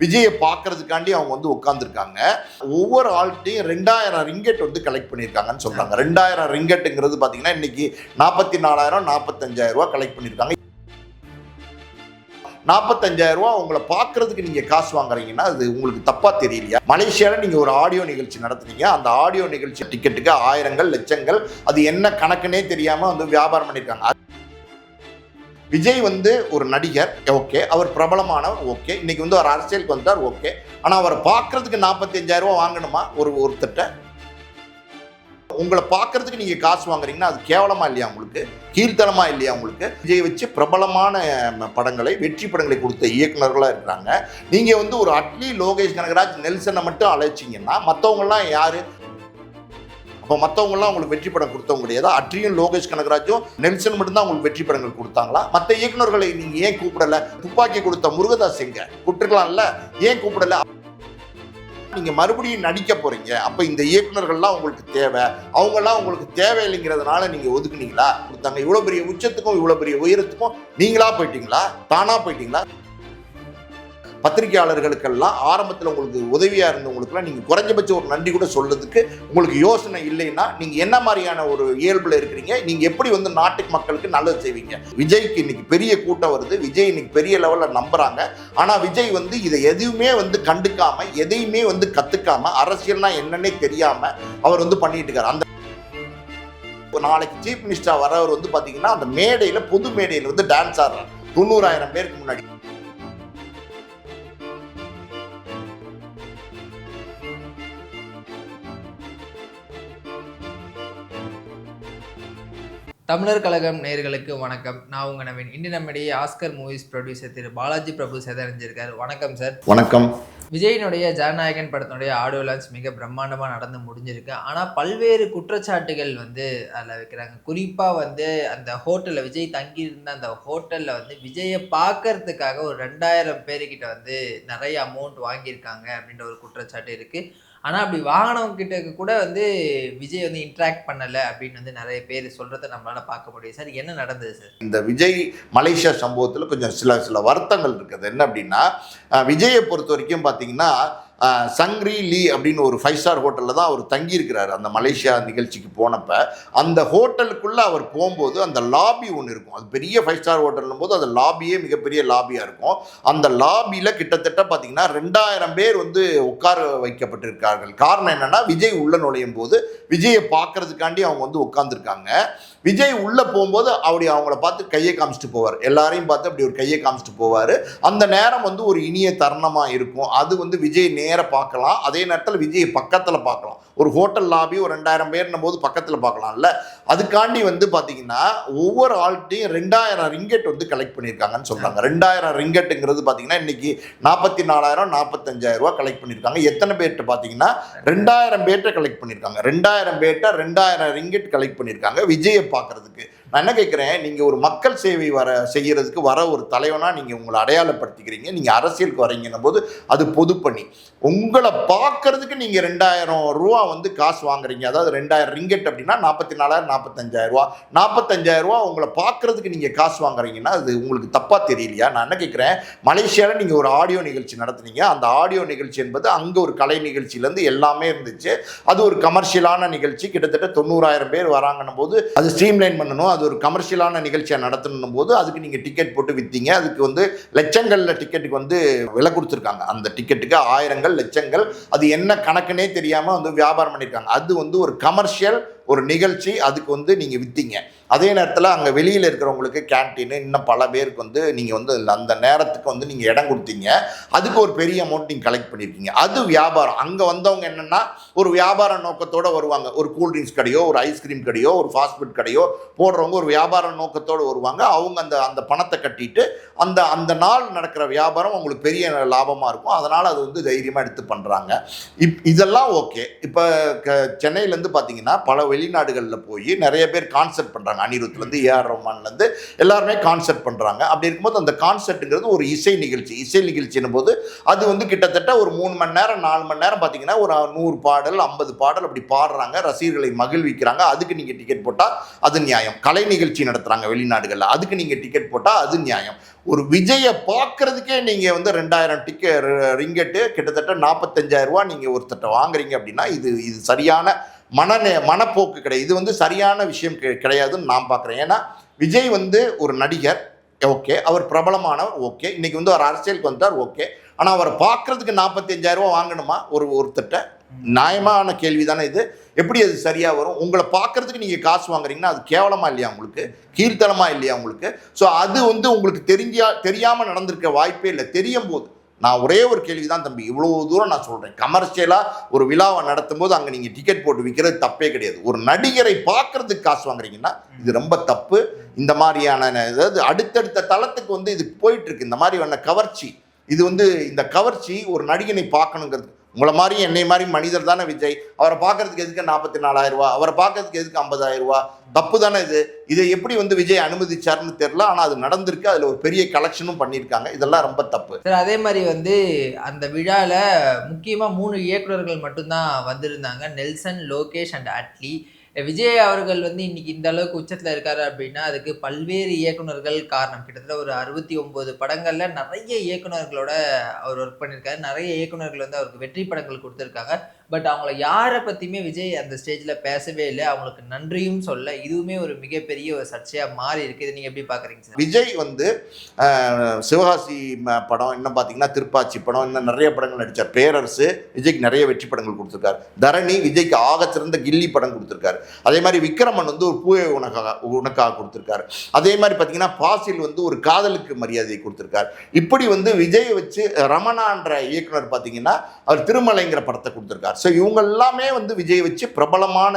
விஜயை பார்க்கறதுக்காண்டி அவங்க வந்து உட்காந்துருக்காங்க ஒவ்வொரு ஆள்கிட்டையும் ரெண்டாயிரம் ரிங்கெட் வந்து கலெக்ட் பண்ணியிருக்காங்கன்னு சொல்கிறாங்க ரெண்டாயிரம் ரிங்கெட்டுங்கிறது பார்த்தீங்கன்னா இன்னைக்கு நாற்பத்தி நாலாயிரம் நாற்பத்தஞ்சாயிரம் ரூபா கலெக்ட் பண்ணியிருக்காங்க. நாற்பத்தஞ்சாயிரம் ரூபா உங்களை பார்க்கறதுக்கு நீங்கள் காசு வாங்குறீங்கன்னா அது உங்களுக்கு தப்பாக தெரியலையா? மலேசியாவில் நீங்கள் ஒரு ஆடியோ நிகழ்ச்சி நடத்துனீங்க. அந்த ஆடியோ நிகழ்ச்சி டிக்கெட்டுக்கு ஆயிரங்கள் லட்சங்கள் அது என்ன கணக்குனே தெரியாமல் வந்து வியாபாரம் பண்ணியிருக்காங்க. விஜய் வந்து ஒரு நடிகர் ஓகே. அவர் பிரபலமானவர் ஓகே. இன்னைக்கு வந்து அவர் அரசியலுக்கு வந்தார் ஓகே. ஆனால் அவரை பார்க்கறதுக்கு நாற்பத்தஞ்சாயிரம் ரூபா வாங்கணுமா? ஒரு ஒருத்தட்ட உங்களை பார்க்கறதுக்கு நீங்கள் காசு வாங்குறீங்கன்னா அது கேவலமா இல்லையா உங்களுக்கு? கீழ்த்தனமா இல்லையா உங்களுக்கு? விஜய் வச்சு பிரபலமான படங்களை வெற்றி படங்களை கொடுத்த இயக்குநர்களாக இருக்கிறாங்க. நீங்கள் வந்து ஒரு அட்லி லோகேஷ் கனகராஜ் நெல்சனை மட்டும் அழைச்சிங்கன்னா மற்றவங்கலாம் யார்? இப்போ மற்றவங்களாம் அவங்களுக்கு வெற்றி படம் கொடுத்தவங்க கிடையாது. அட்ரியும் லோகேஷ் கனகராஜும் நெல்சன் மட்டும்தான் உங்களுக்கு வெற்றி படங்கள் கொடுத்தாங்களா? மற்ற இயக்குநர்களை நீங்க ஏன் கூப்பிடல? துப்பாக்கி கொடுத்த முருகதாஸ் எங்க? கூப்பிட்டுருக்கலாம்ல? ஏன் கூப்பிடல? நீங்க மறுபடியும் நடிக்க போறீங்க. அப்ப இந்த இயக்குனர்கள்லாம் உங்களுக்கு தேவை. அவங்கெல்லாம் உங்களுக்கு தேவை இல்லைங்கிறதுனால நீங்க ஒதுக்குனீங்களா? கொடுத்தாங்க. இவ்வளவு பெரிய உச்சத்துக்கும் இவ்வளவு பெரிய உயரத்துக்கும் நீங்களா போயிட்டீங்களா? தானா போயிட்டீங்களா? பத்திரிகையாளர்களுக்கெல்லாம் ஆரம்பத்தில் உங்களுக்கு உதவியாக இருந்தவங்களுக்குலாம் நீங்கள் குறைஞ்சபட்சம் ஒரு நன்றி கூட சொல்றதுக்கு உங்களுக்கு யோசனை இல்லைன்னா நீங்கள் என்ன மாதிரியான ஒரு இயல்பில் இருக்கிறீங்க? நீங்கள் எப்படி வந்து நாட்டு மக்களுக்கு நல்லது செய்வீங்க? விஜய்க்கு இன்னைக்கு பெரிய கூட்டம் வருது. விஜய் இன்னைக்கு பெரிய லெவலில் நம்புகிறாங்க ஆனால் விஜய் வந்து இதை எதுவுமே வந்து கண்டுக்காம எதையுமே வந்து கற்றுக்காம அரசியல்னா என்னன்னே தெரியாமல் அவர் வந்து பண்ணிட்டு இருக்காரு. அந்த ஒரு நாளைக்கு சீஃப் மினிஸ்டர் வரவர் வந்து பார்த்தீங்கன்னா அந்த மேடையில் பொது மேடையில் வந்து டான்ஸ் ஆடுறாரு. தொண்ணூறாயிரம் பேருக்கு முன்னாடி. தமிழர் கழகம் நேயர்களுக்கு வணக்கம். நான் உங்க நவீன். இன்று நம்மிடையே Oscar movies producer Thiru Balaji Prabhu சேதறிஞ்சிருக்காரு வணக்கம் சார் வணக்கம். விஜயினுடைய ஜனநாயகன் படத்தினுடைய ஆடியோ லான்ச் மிக பிரம்மாண்டமா நடந்து முடிஞ்சிருக்கு. ஆனா பல்வேறு குற்றச்சாட்டுகள் வந்து அதில் வைக்கிறாங்க. குறிப்பா வந்து அந்த ஹோட்டல்ல விஜய் தங்கியிருந்த அந்த ஹோட்டல்ல வந்து விஜயை பார்க்கறதுக்காக ஒரு ரெண்டாயிரம் பேருக்கிட்ட வந்து நிறைய அமௌண்ட் வாங்கியிருக்காங்க அப்படின்ற ஒரு குற்றச்சாட்டு இருக்கு. ஆனால் அப்படி வாங்கினவங்க கூட வந்து விஜய் வந்து இன்ட்ராக்ட் பண்ணலை அப்படின்னு வந்து நிறைய பேர் சொல்றதை நம்மளால் பார்க்க முடியும் சார் என்ன நடந்தது சார்? இந்த விஜய் மலேசியா சம்பவத்தில் கொஞ்சம் சில சில வருத்தங்கள் இருக்குது. என்ன அப்படின்னா விஜயை பொறுத்த வரைக்கும் பார்த்தீங்கன்னா சங்ரி லீ அப்படின்னு ஒரு ஃபைவ் ஸ்டார் ஹோட்டலில் தான் அவர் தங்கியிருக்கிறார். அந்த மலேசியா நிகழ்ச்சிக்கு போனப்போ அந்த ஹோட்டலுக்குள்ளே அவர் போகும்போது அந்த லாபி ஒன்று இருக்கும். அது பெரிய ஃபைவ் ஸ்டார் ஹோட்டல்னும் போது அந்த லாபியே மிகப்பெரிய லாபியாக இருக்கும். அந்த லாபியில் கிட்டத்தட்ட பார்த்தீங்கன்னா ரெண்டாயிரம் பேர் வந்து உட்கார வைக்கப்பட்டிருக்கார்கள். காரணம் என்னென்னா விஜய் உள்ள நுழையும் போது விஜயை பார்க்கறதுக்காண்டி அவங்க வந்து உட்காந்துருக்காங்க விஜய் உள்ளே போகும்போது அப்படி அவங்கள பார்த்து கையை காமிச்சிட்டு போவார். எல்லாரையும் பார்த்து அப்படி ஒரு கையை காமிச்சிட்டு போவார். அந்த நேரம் வந்து ஒரு இனிய தருணமாக இருக்கும். அது வந்து விஜய் நேராக பார்க்கலாம். அதே நேரத்தில் விஜய் பக்கத்தில் பார்க்கலாம். ஒரு ஹோட்டல் லாபி ஒரு ரெண்டாயிரம் பேர்னும் போது பக்கத்தில் பார்க்கலாம்ல. அதுக்காண்டி வந்து பார்த்தீங்கன்னா ஒவ்வொரு ஆள்கிட்டையும் ரெண்டாயிரம் ரிங்கெட் வந்து கலெக்ட் பண்ணியிருக்காங்கன்னு சொல்கிறாங்க ரெண்டாயிரம் ரிங்கெட்டுங்கிறது பார்த்தீங்கன்னா இன்னைக்கு நாற்பத்தி நாலாயிரம் நாற்பத்தஞ்சாயிரம் ரூபா கலெக்ட் பண்ணியிருக்காங்க. எத்தனை பேர்கிட்ட பார்த்தீங்கன்னா ரெண்டாயிரம் பேர்கிட்ட கலெக்ட் பண்ணியிருக்காங்க. ரெண்டாயிரம் பேர்கிட்ட ரெண்டாயிரம் ரிங்கெட் கலெக்ட் பண்ணியிருக்காங்க விஜயை பார்க்கறதுக்கு. நான் என்ன கேட்குறேன் நீங்கள் ஒரு மக்கள் சேவை வர செய்கிறதுக்கு வர ஒரு தலைவனாக நீங்கள் உங்களை அடையாளப்படுத்திக்கிறீங்க. நீங்கள் அரசியலுக்கு வரீங்கன்னும் போது அது பொதுப்பணி. உங்களை பார்க்கறதுக்கு நீங்கள் ரெண்டாயிரம் ரூபா வந்து காசு வாங்குறீங்க. அதாவது ரெண்டாயிரம் ரிங்கெட் அப்படின்னா நாற்பத்தி நாலாயிரம் நாற்பத்தஞ்சாயிரம் ரூபா. நாற்பத்தஞ்சாயிரம் ரூபா உங்களை பார்க்கறதுக்கு நீங்கள் காசு வாங்குறீங்கன்னா அது உங்களுக்கு தப்பாக தெரியலையா? நான் என்ன கேட்குறேன் மலேசியாவில் நீங்கள் ஒரு ஆடியோ நிகழ்ச்சி நடத்துனீங்க. அந்த ஆடியோ நிகழ்ச்சி என்பது அங்கே ஒரு கலை நிகழ்ச்சியிலேருந்து எல்லாமே இருந்துச்சு. அது ஒரு கமர்ஷியலான நிகழ்ச்சி. கிட்டத்தட்ட தொண்ணூறாயிரம் பேர் வராங்கன்னும் போது அது ஸ்ட்ரீம்லைன் பண்ணணும். அது ஒரு கமர்ஷியலான நிகழ்ச்சியாக நடத்தணும் போது அதுக்கு நீங்கள் டிக்கெட் போட்டு விற்றீங்க அதுக்கு வந்து லட்சங்களில் டிக்கெட்டுக்கு வந்து விலை கொடுத்துருக்காங்க. அந்த டிக்கெட்டுக்கு ஆயிரங்கள் லட்சங்கள் அது என்ன கணக்குனே தெரியாமல் வந்து வியாபாரம் பண்ணியிருக்காங்க அது வந்து ஒரு கமர்ஷியல் ஒரு நிகழ்ச்சி அதுக்கு வந்து நீங்கள் விற்றீங்க அதே நேரத்தில் அங்கே வெளியில் இருக்கிறவங்களுக்கு கேன்டீனு இன்னும் பல பேருக்கு வந்து நீங்கள் வந்து அந்த நேரத்துக்கு வந்து நீங்கள் இடம் கொடுத்தீங்க. அதுக்கு ஒரு பெரிய அமௌண்ட் நீங்கள் கலெக்ட் பண்ணியிருக்கீங்க அது வியாபாரம். அங்கே வந்தவங்க என்னென்னா ஒரு வியாபார நோக்கத்தோடு வருவாங்க. ஒரு கூல்ட்ரிங்க்ஸ் கடையோ ஒரு ஐஸ்கிரீம் கடையோ ஒரு ஃபாஸ்ட் ஃபுட் கடையோ போடுறவங்க ஒரு வியாபார நோக்கத்தோடு வருவாங்க. அவங்க அந்த அந்த பணத்தை கட்டிட்டு அந்த அந்த நாள் நடக்கிற வியாபாரம் அவங்களுக்கு பெரிய லாபமாக இருக்கும். அதனால் அது வந்து தைரியமாக எடுத்து பண்ணுறாங்க இப் இதெல்லாம் ஓகே இப்போ க சென்னையிலேருந்து பார்த்தீங்கன்னா பல வெளி வெளிநாடுகளில் போய் நிறைய பேர் கான்சர்ட் பண்ணுறாங்க அனிருத்லேருந்து ஏஆர் ரஹ்மான்லேருந்து எல்லாருமே கான்சர்ட் பண்ணுறாங்க அப்படி இருக்கும்போது அந்த கான்சர்ட்டுங்கிறது ஒரு இசை நிகழ்ச்சி. இசை நிகழ்ச்சின்னும் போது அது வந்து கிட்டத்தட்ட ஒரு மூணு மணி நேரம் நாலு மணி நேரம் பார்த்தீங்கன்னா ஒரு நூறு பாடல் ஐம்பது பாடல் அப்படி பாடுறாங்க. ரசிகர்களை மகிழ்விக்கிறாங்க. அதுக்கு நீங்கள் டிக்கெட் போட்டால் அது நியாயம். கலை நிகழ்ச்சி நடத்துகிறாங்க வெளிநாடுகளில். அதுக்கு நீங்கள் டிக்கெட் போட்டால் அது நியாயம். ஒரு விஜயை பார்க்கறதுக்கே நீங்கள் வந்து ரெண்டாயிரம் டிக்கெட் ரிங்கெட்டு கிட்டத்தட்ட நாற்பத்தஞ்சாயிரம் ரூபா நீங்கள் ஒருத்தட்ட வாங்குறீங்க அப்படின்னா இது இது சரியான மன மனப்போக்கு கிடையாது இது வந்து சரியான விஷயம் கிடையாதுன்னு நான் பார்க்குறேன் ஏன்னா விஜய் வந்து ஒரு நடிகர் ஓகே அவர் பிரபலமானவர் ஓகே. இன்றைக்கி வந்து அவர் அரசியலுக்கு வந்தார் ஓகே. ஆனால் அவரை பார்க்குறதுக்கு நாற்பத்தி வாங்கணுமா? ஒரு ஒருத்தட்ட நியாயமான கேள்வி தானே இது. எப்படி அது சரியாக வரும்? உங்களை பார்க்கறதுக்கு நீங்கள் காசு வாங்குறீங்கன்னா அது கேவலமாக இல்லையா உங்களுக்கு? கீழ்த்தனமாக இல்லையா உங்களுக்கு? ஸோ அது வந்து உங்களுக்கு தெரிஞ்சா தெரியாமல் நடந்திருக்க வாய்ப்பே இல்லை. தெரியும் போது நான் ஒரே ஒரு கேள்வி தான் தம்பி. இவ்வளோ தூரம் நான் சொல்கிறேன் கமர்ஷியலாக ஒரு விழாவை நடத்தும் போது அங்கே நீங்கள் டிக்கெட் போட்டு விற்கிறது தப்பே கிடையாது. ஒரு நடிகரை பார்க்கறதுக்கு காசு வாங்குறீங்கன்னா இது ரொம்ப தப்பு. இந்த மாதிரியான அதாவது அடுத்தடுத்த தளத்துக்கு வந்து இது போயிட்டுருக்கு இந்த மாதிரி வந்த கவர்ச்சி. இது வந்து இந்த கவர்ச்சி ஒரு நடிகனை பார்க்கணுங்கிறது. உங்களை மாதிரி என்னை மாதிரி மனிதர் தானே விஜய். அவரை பார்க்கறதுக்கு எதுக்கு நாற்பத்தி நாலாயிரம் ரூபா அவரை பார்க்கறதுக்கு எதுக்கு ஐம்பதாயிரம் ரூபா தப்பு தானே இது. இதை எப்படி வந்து விஜய் அனுமதிச்சாருன்னு தெரியல. ஆனால் அது நடந்திருக்கு. அதில் ஒரு பெரிய கலெக்ஷனும் பண்ணியிருக்காங்க. இதெல்லாம் ரொம்ப தப்பு. சார் அதே மாதிரி வந்து அந்த விழாவில் முக்கியமாக மூணு இயக்குனர்கள் மட்டும்தான் வந்திருந்தாங்க. நெல்சன் லோகேஷ் அண்ட் அட்லி. விஜய் அவர்கள் வந்து இன்னைக்கு இந்த அளவுக்கு உச்சத்தில் இருக்காரு அப்படின்னா அதுக்கு பல்வேறு இயக்குனர்கள் காரணம். கிட்டத்தட்ட ஒரு அறுபத்தி ஒன்பது படங்கள்ல நிறைய இயக்குனர்களோட அவர் ஒர்க் பண்ணியிருக்காரு. நிறைய இயக்குனர்கள் வந்து அவருக்கு வெற்றி படங்கள் கொடுத்துருக்காங்க. பட் அவங்கள யாரை பற்றியுமே விஜய் அந்த ஸ்டேஜில் பேசவே இல்லை. அவங்களுக்கு நன்றியும் சொல்ல இதுவுமே ஒரு மிகப்பெரிய ஒரு சர்ச்சையாக மாறி இருக்குது இதை நீங்கள் எப்படி பார்க்குறீங்க சார்? விஜய் வந்து சிவகாசி படம் இன்னும் பார்த்தீங்கன்னா திருப்பாச்சி படம் இன்னும் நிறைய படங்கள் நடித்தார் பேரரசு விஜய்க்கு நிறைய வெற்றி படங்கள் கொடுத்துருக்காரு. தரணி விஜய்க்கு ஆகச்சிறந்த கில்லி படம் கொடுத்துருக்காரு. அதே மாதிரி விக்ரமன் வந்து ஒரு பூவை உனக்காக உனக்காக கொடுத்துருக்காரு. அதே மாதிரி பார்த்தீங்கன்னா பாசில் வந்து ஒரு காதலுக்கு மரியாதையை கொடுத்துருக்காரு. இப்படி வந்து விஜய் வச்சு ரமணான்ற இயக்குனர் பார்த்தீங்கன்னா அவர் திருமலைங்கிற படத்தை கொடுத்துருக்காரு. ஸோ இவங்க எல்லாமே வந்து விஜய் வச்சு பிரபலமான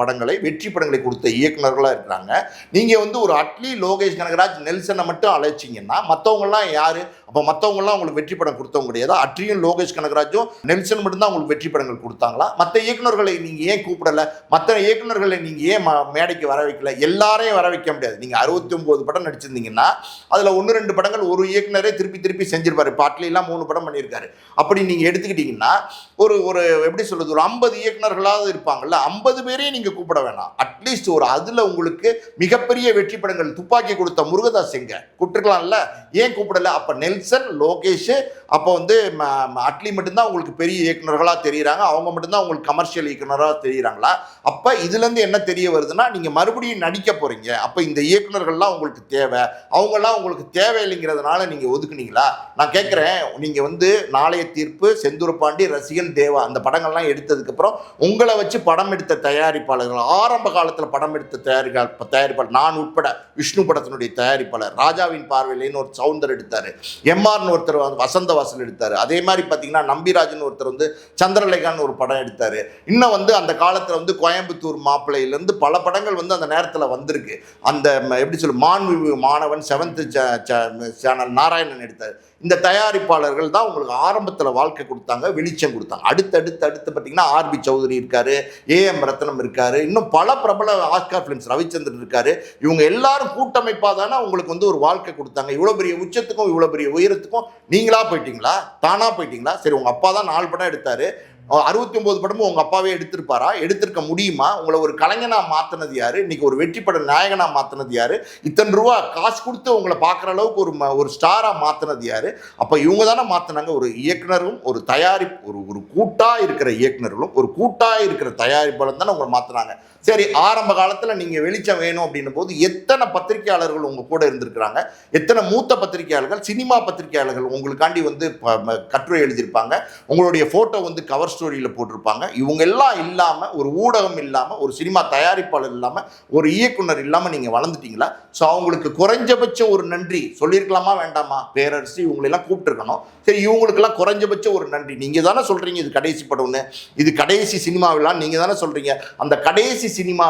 படங்களை வெற்றி படங்களை கொடுத்த இயக்குனர்களாக இருக்கிறாங்க. நீங்கள் வந்து ஒரு அட்லி லோகேஷ் கனகராஜ் நெல்சனை மட்டும் அழைச்சிங்கன்னா மற்றவங்கலாம் யார்? அப்போ மற்றவங்கலாம் உங்களுக்கு வெற்றி படம் கொடுத்தவங்க கிடையாது? அட்ரியும் லோகேஷ் கனகராஜும் நெல்சன் மட்டும்தான் உங்களுக்கு வெற்றி படங்கள் கொடுத்தாங்களா? மற்ற இயக்குநர்களை நீங்கள் ஏன் கூப்பிடலை? மற்ற இயக்குனர்களை நீங்கள் ஏன் ம- மேடைக்கு வர வைக்கல? எல்லாரையும் வர வைக்க முடியாது. நீங்கள் அறுபத்தி ஒம்பது படம் நடிச்சிருந்தீங்கன்னா அதில் ஒன்று ரெண்டு படங்கள் ஒரு இயக்குனரே திருப்பி திருப்பி செஞ்சிருப்பாரு. இப்போ மூணு படம் பண்ணியிருக்காரு. அப்படி நீங்கள் எடுத்துக்கிட்டிங்கன்னா ஒரு ஒரு எப்படி சொல்கிறது ஒரு ஐம்பது இயக்குநர்களாவது இருப்பாங்கல்ல ஐம்பது பேரையும் நீங்கள் கூப்பிட வேணாம். அட்லீஸ்ட் ஒரு அதில் உங்களுக்கு மிகப்பெரிய வெற்றி படங்கள் துப்பாக்கி கொடுத்த முருகதாஸ் எங்க? கூப்பிட்டுருக்கலாம்ல? ஏன் கூப்பிடல? அப்போ நெல்சன் லோகேஷ். அப்போ வந்து ம- அட்லி மட்டும்தான் உங்களுக்கு பெரிய இயக்குனர்களாக தெரியுறாங்க. அவங்க மட்டும்தான் உங்களுக்கு கமர்ஷியல் இயக்குனராக தெரியுறாங்களா? அப்போ இதுலேருந்து என்ன தெரிய வருதுன்னா நீங்கள் மறுபடியும் நடிக்க போகிறீங்க அப்போ இந்த இயக்குனர்கள்லாம் உங்களுக்கு தேவை. அவங்களாம் உங்களுக்கு தேவையில்லைங்கிறதுனால நீங்கள் ஒதுக்குனீங்களா? நான் கேட்குறேன் நீங்கள் வந்து நாளைய தீர்ப்பு செந்தூர் பாண்டி ரசிகன் தேவா அந்த படங்கள்லாம் எடுத்ததுக்கப்புறம் உங்களை வச்சு படம் எடுத்த தயாரிப்பாளர்கள் ஆரம்ப காலத்தில் படம் எடுத்த தயாரிப்பா தயாரிப்பாளர் நான் உட்பட விஷ்ணு படத்தினுடைய தயாரிப்பாளர் ராஜாவின் பார்வையிலேன்னு ஒரு சவுந்தர் எடுத்தார். எம்ஆர்னு ஒருத்தர் வந்து வசந்த வாசல் எடுத்தார். அதே மாதிரி பார்த்தீங்கன்னா நம்பிராஜன் ஒருத்தர் வந்து சந்திரலேகான்னு ஒரு படம் எடுத்தார். இன்னும் வந்து அந்த காலத்தில் வந்து கோயம்புத்தூர் மாப்பிள்ளையிலேருந்து பல படங்கள் வந்து அந்த நேரத்தில் வந்திருக்கு. அந்த ம- எப்படி சொல்லு மாண்பு மாணவன் செவன்த்து சேனல் நாராயணன் எடுத்தார். இந்த தயாரிப்பாளர்கள் தான் உங்களுக்கு ஆரம்பத்தில் வாழ்க்கை கொடுத்தாங்க வெளிச்சம் கொடுத்தாங்க. அடுத்தடுத்து அடுத்து பார்த்தீங்கன்னா ஆர்பி சௌதரி இருக்காரு ஏஎம் ரத்னம் இருக்காரு இன்னும் பல பிரபல ஆஸ்கார் ஃபிலிம்ஸ் ரவிச்சந்திரன் இருக்காரு. இவங்க எல்லாரும் கூட்டமைப்பாக தானே உங்களுக்கு வந்து ஒரு வாழ்க்கை கொடுத்தாங்க. இவ்வளோ பெரிய உச்சத்துக்கும் இவ்வளோ பெரிய உயரத்துக்கும் நீங்களா போயிட்டீங்களா? தானா போயிட்டீங்களா? சரி உங்க அப்பா தான் நாலு படம் எடுத்தாரு. அறுபத்தி ஒன்பது படமும் உங்க அப்பாவே எடுத்திருப்பாரா? எடுத்திருக்க முடியுமா? உங்களை ஒரு கலைஞனா மாத்தினது யாரு? இன்னைக்கு ஒரு வெற்றி பட நாயகனா மாத்தினது யாரு? இத்தனை ரூபா காசு கொடுத்து உங்களை பார்க்குற அளவுக்கு ஒரு ஒரு ஸ்டாரா மாத்தினது யாரு? அப்ப இவங்க தானே மாத்தினாங்க. ஒரு இயக்குனரும் ஒரு தயாரிப்பு ஒரு ஒரு கூட்டா இருக்கிற இயக்குனர்களும் ஒரு கூட்டா இருக்கிற தயாரிப்பாளரும் தானே உங்களை மாத்தினாங்க. சரி ஆரம்ப காலத்தில் நீங்கள் வெளிச்சம் வேணும் அப்படின்னும் போது எத்தனை பத்திரிகையாளர்கள் உங்கள் கூட இருந்திருக்கிறாங்க? எத்தனை மூத்த பத்திரிகையாளர்கள் சினிமா பத்திரிகையாளர்கள் உங்களுக்காண்டி வந்து ப- கட்டுரை எழுதியிருப்பாங்க? உங்களுடைய ஃபோட்டோ வந்து கவர் ஸ்டோரியில் போட்டிருப்பாங்க. இவங்க எல்லாம் இல்லாமல் ஒரு ஊடகம் இல்லாமல் ஒரு சினிமா தயாரிப்பாளர் இல்லாமல் ஒரு இயக்குனர் இல்லாமல் நீங்கள் வளர்ந்துட்டீங்களா? ஸோ அவங்களுக்கு குறைஞ்சபட்சம் ஒரு நன்றி. சொல்லியிருக்கலாமா வேண்டாமா? பேரரசு இவங்களெல்லாம் கூப்பிட்டுருக்கணும். சரி இவங்களுக்கெல்லாம் குறைஞ்சபட்சம் ஒரு நன்றி. நீங்கள் தானே சொல்கிறீங்க இது கடைசி படம்னு இது கடைசி சினிமாவிலாம் நீங்கள் தானே சொல்கிறீங்க அந்த கடைசி சினிமா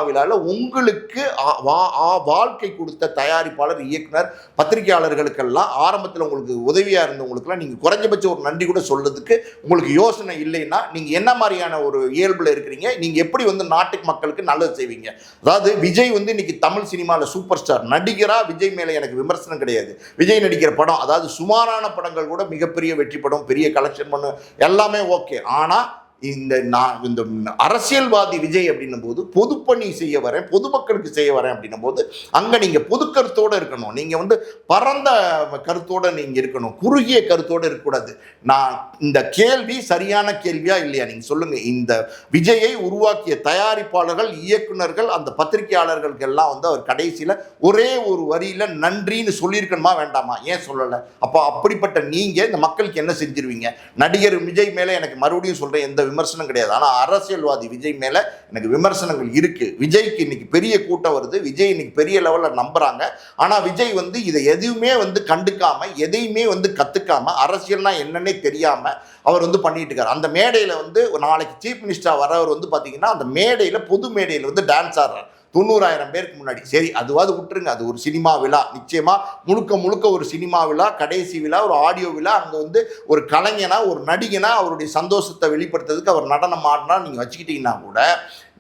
உங்களுக்கு வாழ்க்கை கொடுத்த தயாரிப்பாளர் இயக்குனர் பத்திரிகையாளர்களுக்கெல்லாம் ஆரம்பத்தில் உங்களுக்கு உதவியாக இருந்தவங்களுக்குலாம் நீங்கள் குறைஞ்சபட்சம் ஒரு நன்றி கூட சொல்றதுக்கு உங்களுக்கு யோசனை இல்லைன்னா நீங்கள் என்ன மாதிரியான ஒரு இயல்பில் இருக்கிறீங்க? நீங்கள் எப்படி வந்து நாட்டு மக்களுக்கு நல்லது செய்வீங்க? அதாவது விஜய் வந்து இன்னைக்கு தமிழ் சினிமாவில் சூப்பர் ஸ்டார். நடிகராக விஜய் மேலே எனக்கு விமர்சனம் கிடையாது. விஜய் நடிக்கிற படம் அதாவது சுமாரான படங்கள் கூட மிகப்பெரிய வெற்றி படம் பெரிய கலெக்ஷன் பண்ணு எல்லாமே ஓகே ஆனால் இந்த நான் இந்த அரசியல்வாதி விஜய் அப்படின்னும் போது பொதுப்பணி செய்ய வரேன் பொதுமக்களுக்கு செய்ய வரேன் அப்படின்னும் போது அங்கே நீங்கள் பொது கருத்தோடு இருக்கணும். நீங்கள் வந்து பரந்த கருத்தோடு நீங்கள் இருக்கணும். குறுகிய கருத்தோடு இருக்கக்கூடாது. நான் இந்த கேள்வி சரியான கேள்வியா இல்லையா? நீங்கள் சொல்லுங்கள் இந்த விஜயை உருவாக்கிய தயாரிப்பாளர்கள் இயக்குனர்கள் அந்த பத்திரிகையாளர்களுக்கு எல்லாம் வந்து அவர் கடைசியில் ஒரே ஒரு வரியில் நன்றின்னு சொல்லியிருக்கணுமா வேண்டாமா? ஏன் சொல்லலை? அப்போ அப்படிப்பட்ட நீங்கள் இந்த மக்களுக்கு என்ன செஞ்சிருவீங்க? நடிகர் விஜய் மேலே எனக்கு மறுபடியும் சொல்கிறேன் எந்த விமர்சனம் கிடையாது. ஆனால் அரசியல்வாதி விஜய் மேலே எனக்கு விமர்சனங்கள் இருக்குது விஜய்க்கு இன்னைக்கு பெரிய கூட்டம் வருது. விஜய் இன்னைக்கு பெரிய லெவலில் நம்புகிறாங்க ஆனால் விஜய் வந்து இதை எதுவுமே வந்து கண்டுக்காம எதையுமே வந்து கற்றுக்காம அரசியல்னா என்னன்னே தெரியாமல் அவர் வந்து பண்ணிட்டு இருக்காரு. அந்த மேடையில் வந்து நாளைக்கு சீஃப் மினிஸ்டராக வரவர் வந்து பார்த்தீங்கன்னா அந்த மேடையில் பொது மேடையில் வந்து டான்ஸ் ஆடுறார். தொண்ணூறாயிரம் பேருக்கு முன்னாடி. சரி அதுவாது விட்டுருங்க. அது ஒரு சினிமா விழா. நிச்சயமா முழுக்க முழுக்க ஒரு சினிமா விழா கடைசி விழா ஒரு ஆடியோ விழா அங்கே வந்து ஒரு கலைஞனா ஒரு நடிகனா அவருடைய சந்தோஷத்தை வெளிப்படுத்துறதுக்கு அவர் நடனம் ஆடினா நீங்கள் வச்சுக்கிட்டீங்கன்னா கூட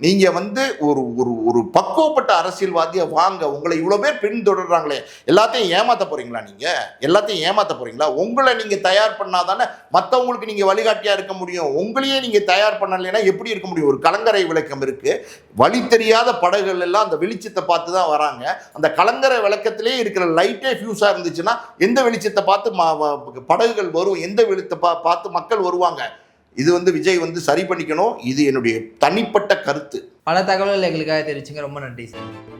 நீங்கள் வந்து ஒரு ஒரு ஒரு பக்குவப்பட்ட அரசியல்வாதியை வாங்க. உங்களை இவ்வளோ பேர் பின்தொடர்றாங்களே. எல்லாத்தையும் ஏமாத்த போகிறீங்களா நீங்கள் எல்லாத்தையும் ஏமாத்த போகிறீங்களா உங்களை நீங்கள் தயார் பண்ணால் தானே மற்றவங்களுக்கு நீங்கள் வழிகாட்டியாக இருக்க முடியும். உங்களையே நீங்கள் தயார் பண்ணலைன்னா எப்படி இருக்க முடியும்? ஒரு கலங்கரை விளக்கம் இருக்குது வழி தெரியாத படகுகள் எல்லாம் அந்த வெளிச்சத்தை பார்த்து தான் வராங்க. அந்த கலங்கரை விளக்கத்திலே இருக்கிற லைட்டே ஃபியூஸாக இருந்துச்சுன்னா எந்த வெளிச்சத்தை பார்த்து படகுகள் வரும்? எந்த வெளிச்சத்தை பா பார்த்து மக்கள் வருவாங்க? இது வந்து விஜய் வந்து சரி பண்ணிக்கணும். இது என்னுடைய தனிப்பட்ட கருத்து. பல தகவல்கள் எங்களுக்காக தெரிவிச்சுங்க. ரொம்ப நன்றி சார்.